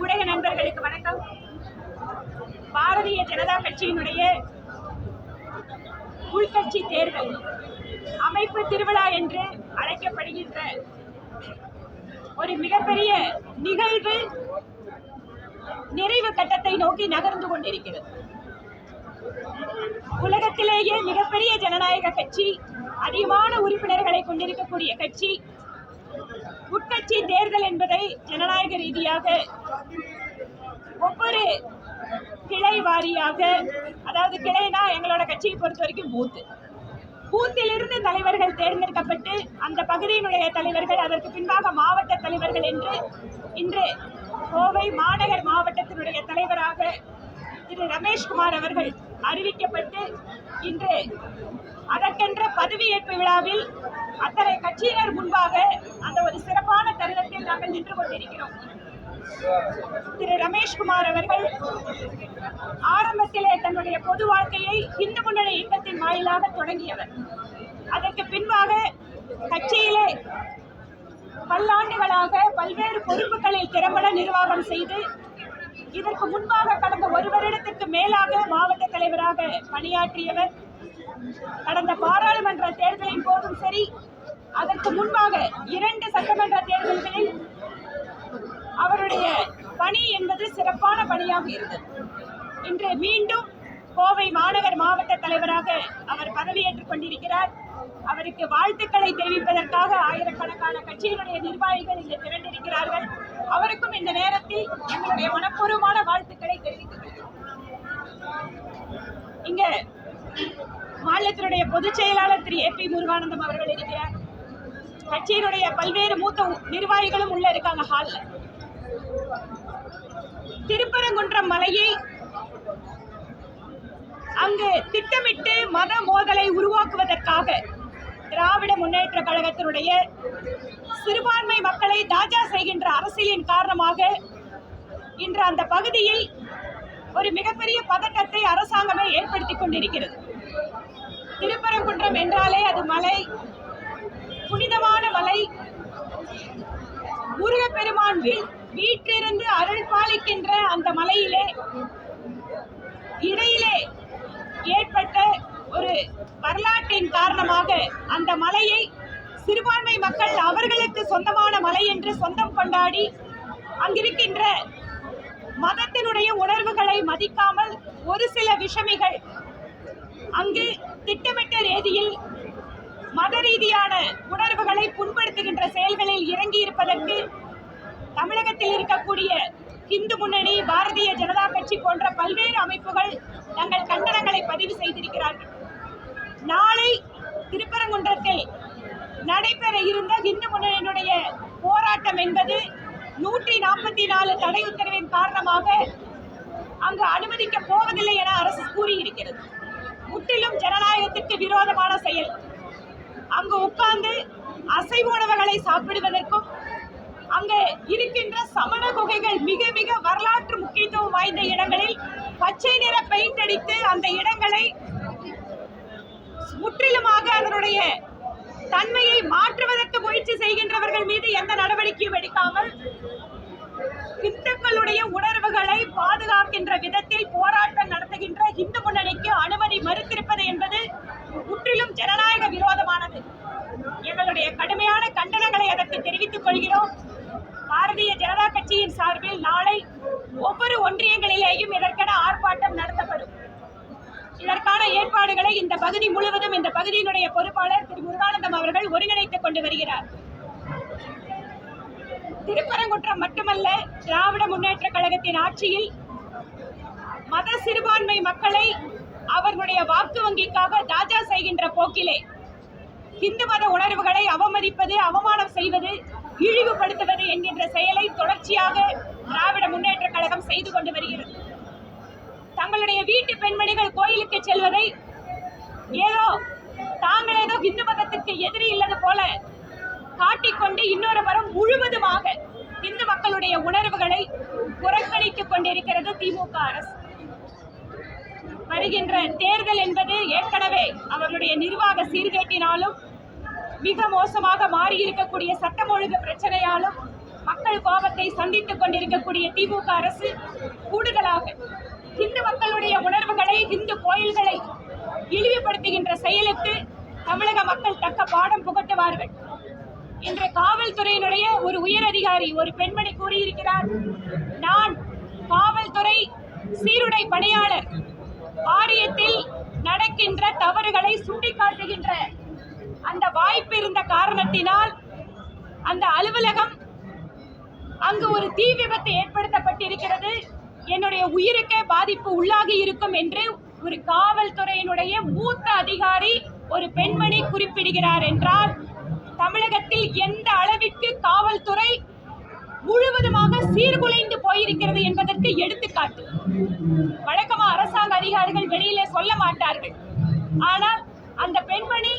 ஊடக நண்பர்களுக்கு வணக்கம். பாரதிய ஜனதா கட்சியினுடைய உள்கட்சி தேர்தல் அமைப்பு திருவிழா என்று அழைக்கப்படுகின்ற ஒரு மிகப்பெரிய நிகழ்வு நிறைவு கட்டத்தை நோக்கி நகர்ந்து கொண்டிருக்கிறது. உலகத்திலேயே மிகப்பெரிய ஜனநாயக கட்சி அதிகமான உறுப்பினர்களை கொண்டிருக்கக்கூடிய கட்சி உட்கட்சி தேர்தல் என்பதை ஜனநாயக ரீதியாக ஒவ்வொரு கிளை வாரியாக அதாவது கிளைனா எங்களோட கட்சியை பொறுத்த வரைக்கும் பூத்து. பூத்திலிருந்து தலைவர்கள் தேர்ந்தெடுக்கப்பட்டு அந்த பகுதியினுடைய தலைவர்கள் அதற்கு பின்பாக மாவட்ட தலைவர்கள் என்று இன்று கோவை மாநகர் மாவட்டத்தினுடைய தலைவராக திரு ரமேஷ்குமார் அவர்கள் அறிவிக்கப்பட்டு இன்று அதற்கென்ற பதவியேற்பு விழாவில் அத்தனை கட்சியினர் முன்பாக அந்த ஒரு சிறப்பான தருணத்தில் நாங்கள் நின்று கொண்டிருக்கிறோம். திரு ரமேஷ்குமார் அவர்கள் ஆரம்பத்திலே தன்னுடைய பொது வாழ்க்கையை இந்து முன்னணி இயக்கத்தின் வாயிலாக தொடங்கியவர். அதற்கு பின்பாக கட்சியிலே பல்லாண்டுகளாக பல்வேறு பொறுப்புகளில் திறம்பட நிர்வாகம் செய்து இதற்கு முன்பாக கடந்த ஒரு வருடத்திற்கு மேலாக மாவட்ட தலைவராக பணியாற்றியவர். கடந்த பாராளுமன்ற தேர்தலின் போதும் சரி அதற்கு முன்பாக இரண்டு சட்டமன்ற தேர்தல்களில் அவருடைய பணி என்பது சிறப்பான பணியாக இருந்தது. இன்று மீண்டும் கோவை மாநகர் மாவட்ட தலைவராக அவர் பதவியேற்றுக் கொண்டிருக்கிறார். அவருக்கு வாழ்த்துக்களை தெரிவிப்பதற்காக ஆயிரக்கணக்கான கட்சியினுடைய நிர்வாகிகள் இங்கு திரண்டிருக்கிறார்கள். அவருக்கும் இந்த நேரத்தில் எங்களுடைய மனப்பூர்வமான வாழ்த்துக்களை தெரிவித்து மாநிலத்தினுடைய பொதுச் செயலாளர் திரு ஏ பி முருகானந்தம் அவர்கள் இருக்கிறார் கட்சியினுடைய பல்வேறு மூத்த நிர்வாகிகளும் உள்ள இருக்காங்க ஹால்ல திருப்பரங்குன்றம் மலையை அங்கு திட்டமிட்டு மத மோதலை உருவாக்குவதற்காக திராவிட முன்னேற்ற கழகத்தினுடைய சிறுபான்மை மக்களை தாஜா செய்கின்ற அரசியலின் காரணமாக இன்று அந்த பகுதியில் ஒரு மிகப்பெரிய பதட்டத்தை அரசாங்கமே ஏற்படுத்தி கொண்டிருக்கிறது. திருப்பரங்குன்றம் என்றாலே அது மலை புனிதமான மலை. முருகப்பெருமான் வீ- வீற்றிருந்து அருள் பாலிக்கின்ற அந்த மலையிலே இடையிலே ஏற்பட்ட ஒரு வரலாற்றின் காரணமாக அந்த மலையை சிறுபான்மை மக்கள் அவர்களுக்கு சொந்தமான மலை என்று சொந்தம் கொண்டாடி அங்கிருக்கின்ற மதத்தினுடைய உணர்வுகளை மதிக்காமல் ஒரு சில விஷமிகள் அங்கு திட்டமிட்ட ரீதியில் மத ரீதியான உணர்வுகளை புண்படுத்துகின்ற செயல்களில் இறங்கி இருப்பதற்கு தமிழகத்தில் இருக்கக்கூடிய இந்து முன்னணி பாரதிய ஜனதா கட்சி போன்ற பல்வேறு அமைப்புகள் தங்கள் கண்டனங்களை பதிவு செய்திருக்கிறார்கள். நாளை திருப்பரங்குன்றத்தில் நடைபெற இருந்த இந்து முன்னணியினுடைய போராட்டம் என்பது நூற்றி நாற்பத்தி நாலு தடை உத்தரவின் காரணமாக அங்கு அனுமதிக்க போவதில்லை என அரசு கூறியிருக்கிறது. முற்றிலும் ஜனநாயகத்திற்கு விரோதமான செயல். அங்கு உட்கார்ந்து அசைவ உணவுகளை சாப்பிடுவதற்கும் அங்கு இருக்கின்ற சமண குகைகள் மிக மிக வரலாற்று முக்கியத்துவம் வாய்ந்த இடங்களில் பச்சை நிற பெயிண்ட் அடித்து அந்த இடங்களை முற்றிலுமாக அதனுடைய தன்மையை மாற்றுவதற்கு முயற்சி செய்கின்றவர்கள் மீது எந்த நடவடிக்கையும் எடுக்காமல் இந்துக்களுடைய உணர்வுகளை பாதுகாக்கின்ற விதத்தில் போராட்டம் நடத்துகின்ற இந்து முன்னணிக்கு அனுமதி மறுத்திருப்பது என்பது முற்றிலும் ஜனநாயக விரோதமானது. எங்களுடைய கடுமையான கண்டனங்களை அதற்கு தெரிவித்துக் கொள்கிறோம். பாரதிய ஜனதா கட்சியின் சார்பில் நாளை ஒவ்வொரு ஒன்றியங்களிலேயும் இதற்கென ஆர்ப்பாட்டம் நடத்தப்படும். இதற்கான ஏற்பாடுகளை இந்த பகுதி முழுவதும் இந்த பகுதியினுடைய பொறுப்பாளர் திரு முருகானந்தம் அவர்கள் ஒருங்கிணைத்துக் கொண்டு வருகிறார். திருப்பரங்குன்றம் மட்டுமல்ல திராவிட முன்னேற்ற கழகத்தின் ஆட்சியில் மத சிறுபான்மை மக்களை அவர்களுடைய வாக்கு வங்கிக்காக தாஜா செய்கின்ற போக்கிலே இந்து மத உணர்வுகளை அவமதிப்பது அவமானம் செய்வது இழிவுபடுத்துவது என்கின்ற செயலை தொடர்ச்சியாக திராவிட முன்னேற்ற கழகம் செய்து கொண்டு வருகிறது. தங்களுடைய வீட்டு பெண்மணிகள் கோயிலுக்கு செல்வதை ஏதோ தாங்கள் ஏதோ இந்து மதத்திற்கு எதிரி இல்லது போல காட்டிக்கொண்டு இன்னொரு மரம் முழுவதுமாக இந்து மக்களுடைய உணர்வுகளை புறக்கணித்துக் கொண்டிருக்கிறது திமுக அரசு. வருகின்ற தேர்தல் என்பது ஏற்கனவே அவர்களுடைய நிர்வாக சீர்கேட்டினாலும் மிக மோசமாக மாறியிருக்கக்கூடிய சட்டம் ஒழுங்கு பிரச்சனையாலும் மக்கள் கோபத்தை சந்தித்துக் கொண்டிருக்கக்கூடிய திமுக அரசு கூடுதலாக இந்து மக்களுடைய உணர்வுகளை இந்து கோயில்களை இழிவுபடுத்துகின்ற செயலுக்கு தமிழக மக்கள் தக்க பாடம் புகட்டுவார்கள். இன்று காவல்துறையினுடைய ஒரு உயர் அதிகாரி ஒரு பெண்மணி கூறியிருக்கிறார். நான் காவல்துறை சீருடை பணியாளர். ஆரியத்தில் நடக்கின்ற தவறுகளை சுட்டிக்காட்டுகின்ற அந்த வாய்ப்பு இருந்த காரணத்தினால் அந்த அலுவலகம் அங்கு ஒரு தீ விபத்து ஏற்படுத்தப்பட்டிருக்கிறது. என்னுடைய உயிருக்கே பாதிப்பு உள்ளாகி இருக்கும் என்று ஒரு காவல்துறையினுடைய மூத்த அதிகாரி ஒரு பெண்மணி குறிப்பிடுகிறார் என்றால் தமிழகத்தில் எந்த அளவிற்கு காவல்துறை முழுவதுமாக சீர்குலைந்து போயிருக்கிறது என்பதற்கு எடுத்துக்காட்டு. வழக்கமா அரசாங்க அதிகாரிகள் வெளியிலே சொல்ல மாட்டார்கள். ஆனால் அந்த பெண்மணி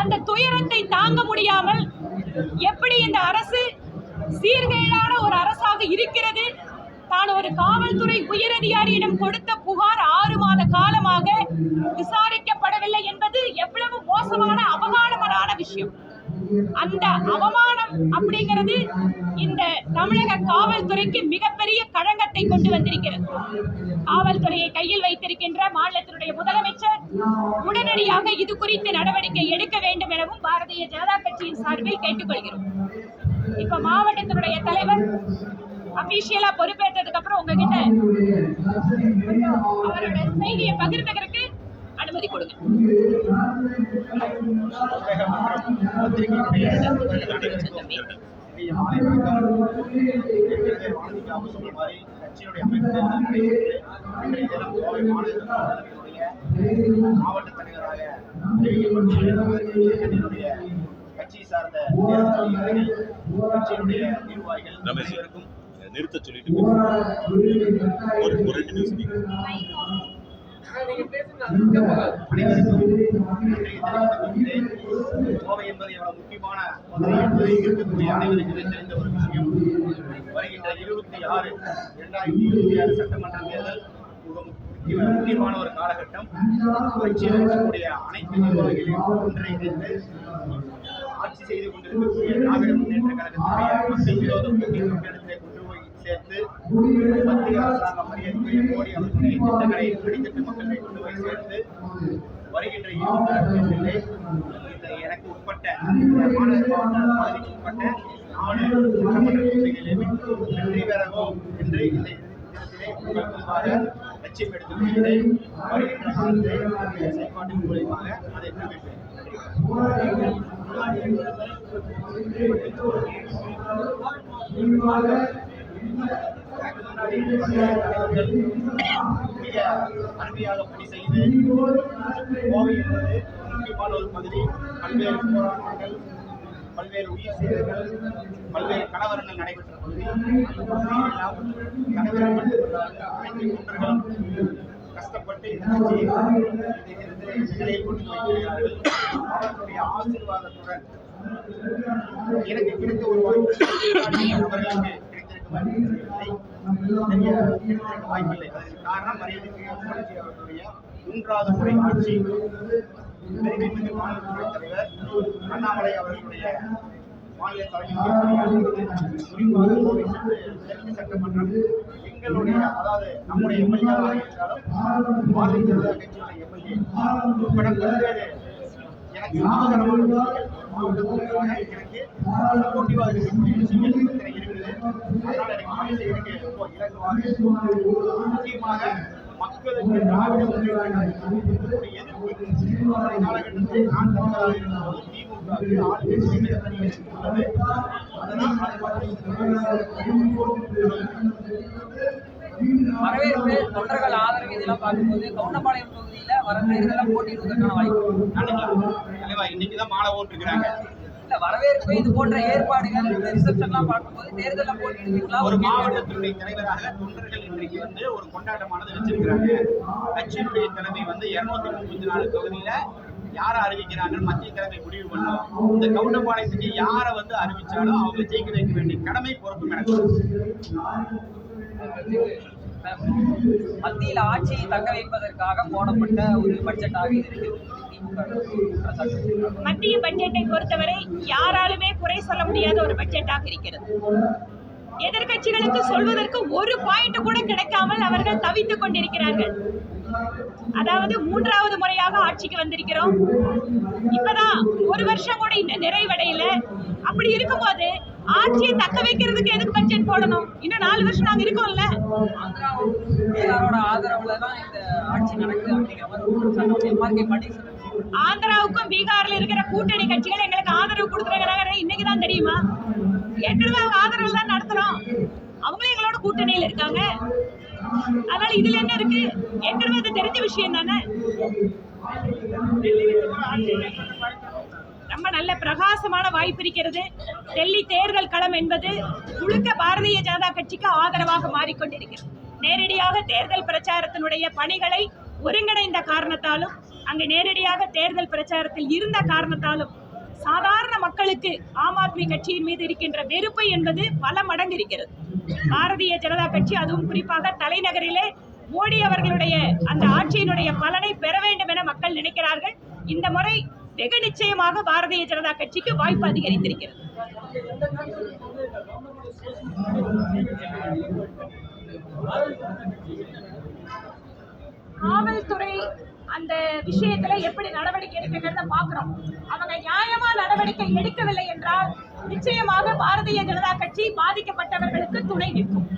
அந்த துயரத்தை தாங்க முடியாமல் எப்படி இந்த அரசு சீர்கேடான ஒரு அரசாக இருக்கிறது? தான் ஒரு காவல்துறை உயரதிகாரியிடம் கொடுத்த புகார் ஆறு மாத காலமாக விசாரிக்கப்படவில்லை என்பது எவ்வளவு மோசமான அவமானமான விஷயம். அந்த அவமானம் அப்படிங்கிறது இந்த தமிழக காவல்துறைக்கு மிகப்பெரிய களங்கத்தை கொண்டு வந்திருக்கிறது. காவல்துறையை கையில் வைத்திருக்கின்ற மாநிலத்தினுடைய முதலமைச்சர் உடனடியாக இது குறித்து நடவடிக்கை எடுக்க வேண்டும் எனவும் பாரதிய ஜனதா கட்சியின் சார்பில் கேட்டுக்கொள்கிறோம். இப்ப மாவட்டத்தினுடைய தலைவர் அபிஷியலா பொறுப்பேற்றதுக்கு அப்புறம் உங்ககிட்ட அவரோட செய்தியை பகிர்ந்ததற்கு அனுமதி கொடுங்க மாவட்ட தலைவராக அறிவிக்கப்பட்டுள்ள கட்சியினுடைய கட்சி சார்ந்த கட்சியினுடைய நிர்வாகிகள் நிறுத்த சொல்லிட்டு கோவை என்பது எவ்வளவு முக்கியமான இருக்கக்கூடிய தெரிந்த ஒரு விஷயம் வருகின்ற இருபத்தி ஆறு இரண்டாயிரத்தி இருபத்தி ஆறு சட்டமன்ற தேர்தல் முக்கியமான ஒரு காலகட்டம் இருக்கக்கூடிய அனைத்து நிர்வாகிகளையும் ஒன்றிணைந்து ஆட்சி செய்து கொண்டிருக்கக்கூடிய திராவிட முன்னேற்ற கழகத்துடைய மக்கள் விரோத முன்னெடுத்து சேர்த்து மத்திய அரசாங்கம் மரியாதைக்குரிய மோடி அவர்களுடைய திட்டங்களை அடித்தட்டு மக்களை கொண்டு போய் சேர்த்து வருகின்ற இருபத்தி ஆறு இந்த எனக்கு உட்பட்ட பகுதிக்கு உட்பட்ட நாலு சட்டமன்ற தொகுதிகளிலே வெற்றி பெறவும் என்று லட்சியம் வருகின்ற காலத்திலே செயல்பாட்டின் மூலியமாக அதை மிக அருமையாக பணி செய்து கோவை என்பது முக்கியமான ஒரு பகுதி பல்வேறு போராட்டங்கள் பல்வேறு உயிர் சேதங்கள் பல்வேறு கலவரங்கள் நடைபெற்ற பகுதி தலைவர்கள் மட்டுமல்லாது அனைத்து தொண்டர்களும் கஷ்டப்பட்டு இந்த கொண்டு வைக்கிறார்கள் அவர்களுடைய ஆசீர்வாதத்துடன் எனக்கு கிடைத்த ஒரு வாய்ப்பு அவர்களுக்கு வாய்ப்பில்லை அதற்கு காரணம் மரியாதைக்குரிய அவர்களுடைய மூன்றாவது முறை ஆட்சி பெருமைமிகு தலைவர் அண்ணாமலை அவர்களுடைய மாநில தலைமையாக சட்டமன்றம் எங்களுடைய அதாவது நம்முடைய எம்எல்ஏவாக இருந்தாலும் பாரதிய ஜனதா கட்சியுடைய எம்எல்ஏ உட்பட பல்வேறு எனக்கு மாவட்ட மக்களுக்கு திராவிட காலகட்டத்தில் நான் தமிழராக இருக்கும்போது அதனால் வரவேற்பு தொண்டர்கள் ஆதரவு இதெல்லாம் பார்க்கும்போது கவுண்டபாளையம் தொகுதியில வர தேர்தலில் போட்டியிடுவதற்கான வாய்ப்பு இன்னைக்கு தான் மாலை ஓட்டுருக்கிறாங்க வரவேற்பு இது போன்ற ஏற்பாடுகள் இந்த ரிசப்ஷன்லாம் பார்க்கும்போது தேர்தலில் போட்டியிடுவீங்களா? ஒரு மாவட்டத்தினுடைய தலைவராக தொண்டர்கள் இன்றைக்கு வந்து ஒரு கொண்டாட்டமானது வச்சிருக்கிறாங்க. கட்சியினுடைய தலைமை வந்து இருநூத்தி முப்பத்தி நாலு தொகுதியில யாரை அறிவிக்கிறாங்க மத்திய தலைமை முடிவு பண்ணும். இந்த கவுண்டபாளையத்துக்கு யாரை வந்து அறிவிச்சாலும் அவங்க ஜெயிக்க வைக்க வேண்டிய கடமை பொறுப்பு எனக்கு மத்தியில் ஆட்சியை தக்க வைப்பதற்காக போடப்பட்ட ஒரு பட்ஜெட்டாக இது இருக்கு. மத்திய பட்ஜெட்டை பொறுத்தவரை யாராலுமே குறை சொல்ல முடியாத ஒரு பட்ஜெட்டாக இருக்கிறது. எதிர்க்கட்சிகளுக்கு சொல்வதற்கு ஒரு பாயிண்ட் கூட கிடைக்காமல் அவர்கள் தவித்துக் கொண்டிருக்கிறார்கள். அதாவது மூன்றாவது முறையாக ஆட்சிக்கு வந்திருக்கிறோம். இப்பதான் ஒரு வருஷம் கூட இன்னும் நிறைவடையல. அப்படி இருக்கும்போது ஆட்சியை தக்க வைக்கிறதுக்கு எதுக்கு பட்ஜெட் போடணும்? இன்னும் நாலு வருஷம் நாங்க இருக்கோம்ல. ஆதரவுல தான் இந்த ஆட்சி நடக்குது அப்படிங்கிற பன்னீர்செல்வம் ஆந்திராவுக்கும் பீகார்ல இருக்கிற கூட்டணி கட்சிகள் எங்களுக்கு ஆதரவு கொடுக்குறாங்க இன்னைக்கு தான் தெரியுமா? அவங்க ஆதரவு தான் நடத்துறோம். அவங்களும் எங்களோட கூட்டணியில் இருக்காங்க. அதனால இதுல என்ன இருக்கு? அது தெரிஞ்ச விஷயம் தானே? நல்ல பிரகாசமான வாய்ப்பு இருக்கிறது. டெல்லி தேர்தல் களம் என்பது முழுக்க பாரதிய ஜனதா கட்சிக்கு ஆதரவாக மாறிக்கொண்டிருக்கிறது. நேரடியாக தேர்தல் பிரச்சாரத்தினுடைய பணிகளை ஒருங்கிணைந்த காரணத்தாலும் அங்கு நேரடியாக தேர்தல் பிரச்சாரத்தில் இருந்த காரணத்தாலும் சாதாரண மக்களுக்கு ஆம் ஆத்மி கட்சியின் மீது இருக்கின்ற வெறுப்பு என்பது பல மடங்கு இருக்கிறது பாரதிய ஜனதா கட்சி அதுவும் குறிப்பாக தலைநகரிலே மோடி அவர்களுடைய அந்த ஆட்சியினுடைய பலனை பெற வேண்டும் என மக்கள் நினைக்கிறார்கள். இந்த முறை மிக நிச்சயமாக பாரதிய ஜனதா கட்சிக்கு வாய்ப்பு அதிகரித்திருக்கிறது. காவல்துறை அந்த விஷயத்துல எப்படி நடவடிக்கை எடுக்கிறத பாக்குறோம் அவங்க நியாயமா நடவடிக்கை எடுக்கவில்லை என்றால் நிச்சயமாக பாரதிய ஜனதா கட்சி பாதிக்கப்பட்டவர்களுக்கு துணை நிற்கும்.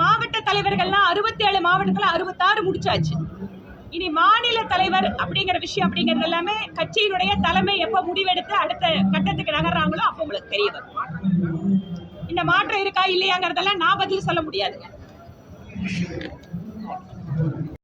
மாவட்ட தலைவர்கள்லாம் அறுபத்தி ஏழு மாவட்டத்துல அறுபத்தாறு முடிச்சாச்சு. இனி மாநில தலைவர் அப்படிங்கிற விஷயம் அப்படிங்கிறது எல்லாமே கட்சியினுடைய தலைமை எப்ப முடிவெடுத்து அடுத்த கட்டத்துக்கு நகர்றாங்களோ அப்போ உங்களுக்கு தெரிய வரும். இந்த மாற்றம் இருக்கா இல்லையாங்கிறதெல்லாம் நான் பதில் சொல்ல முடியாதுங்க.